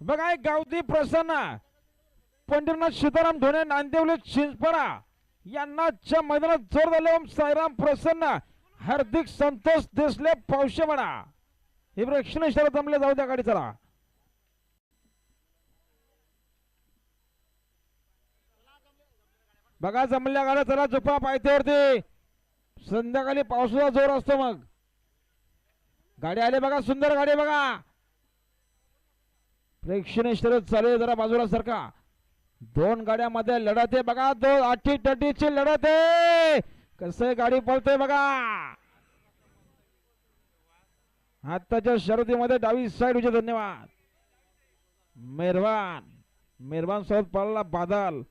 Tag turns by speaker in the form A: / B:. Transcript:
A: बघा एक गावठी प्रसन्न. पंढरीनाथ सीताराम धोने नांदेवले चिंचपडा यांना आजच्या मैदानात जोर झाले ओम साईराम प्रसन्न. हार्दिक संतोष देसले पावशे म्हणा. हे रक्षण इशारा जमले जाऊ द्या गाडी चला. बघा जमल्या गाड्या चला झोपा पायथ्यावरती. संध्याकाळी पावसाचा जोर असतो मग. गाडी आली बघा सुंदर गाडी आहे बघा. प्रेक्षणीय शर्यत चालेल जरा बाजूला सरका दोन गाड्यामध्ये लढत आहे बघा दोन आठी टटीची लढत आहे. कसं गाडी पळते बघा. आत्ताच्या शर्यतीमध्ये डावी साईड विजय धन्यवाद. मेहरबान. मेहरबान सोबत पळला बादल.